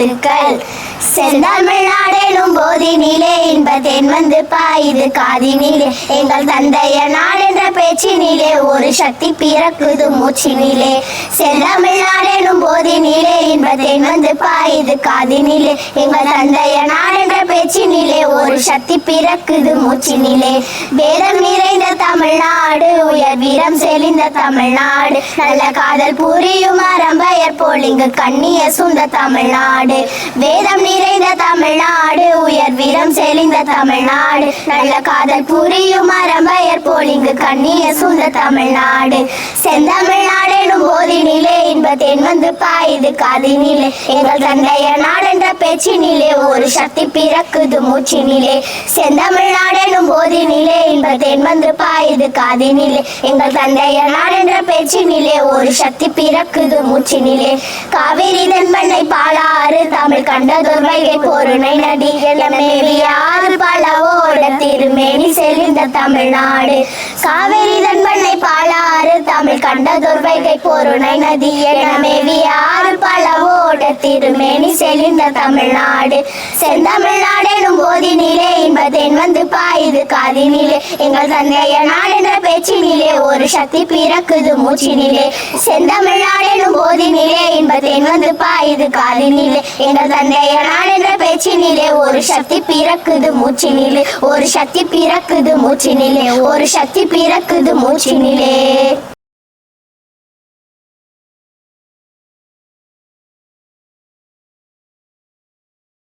வாழ்த்துக்கள் செந்தமிழ்நாடெனும் போதினிலே தென் வந்து பாயுது காதினிலே எங்கள் தந்தைய என்ற பேச்சினிலே ஒரு சக்தி பிறக்குது மூச்சினிலே செந்தமிழ்நாடெனும் போதினிலே தென் வந்து பாயுது காதினிலே எங்கள் தந்தைய நாடென்ற பேச்சினிலே ஒரு சக்தி பிறக்குது மூச்சினிலே. வேதம் நிறைந்த தமிழ்நாடு உயர் வீரம் செழிந்த தமிழ்நாடு. நல்ல காதல் புரியும் அரம்பயர் போல் இங்கு கண்ணிய சுந்த தமிழ்நாடு. வேதம் நிறைந்த தமிழ்நாடு உயர் வீரம் செழிந்த தமிழ்நாடு. நல்ல காதல் புரியும் அரம்பயர் போல் இங்கு கண்ணிய சுந்த தமிழ்நாடு. செந்தமிழ்நாடு வந்து பாயுது காதினிலே. எங்கள் தந்தைய நாடென்ற பேச்சினிலே ஒரு சக்தி பிறக்குது மூச்சினிலே. செந்தமிழ் நாடெனும் போதினிலே இன்பத்தேன் வந்து பாயுது காதினிலே. எங்கள் தந்தைய நாடென்ற பேச்சினிலே ஒரு சக்தி பிறக்குது மூச்சினிலே. காவிரி தென்பண்ணை பாலாறு தமிழ் கண்டதொரு வைகை பொருணை நதி. பல ஓட திருமேனி செழிந்த தமிழ்நாடு. காவிரி தென்பண்ணை வைகை பொருணை ஆறு பல ஓட திருமேனி செழிந்த தமிழ்நாடு. செந்தமிழ்நாடு எனும் போதினிலே இன்பத்தேன் வந்து பாயுது காதினிலே. எங்கள் தந்தைய நாடு நாடென்ற பேச்சினிலே ஒரு சக்தி பிறக்குது மூச்சினிலே. செந்தமிழ்நாடு எனும் போதினிலே இன்பத்தேன் வந்து பாயுது காதினிலே. எங்கள் தந்தைய நாடு நாடென்ற பேச்சினிலே ஒரு சக்தி பிறக்குது மூச்சினிலே. ஒரு சக்தி பிறக்குது மூச்சினிலே. ஒரு சக்தி பிறக்குது மூச்சினிலே.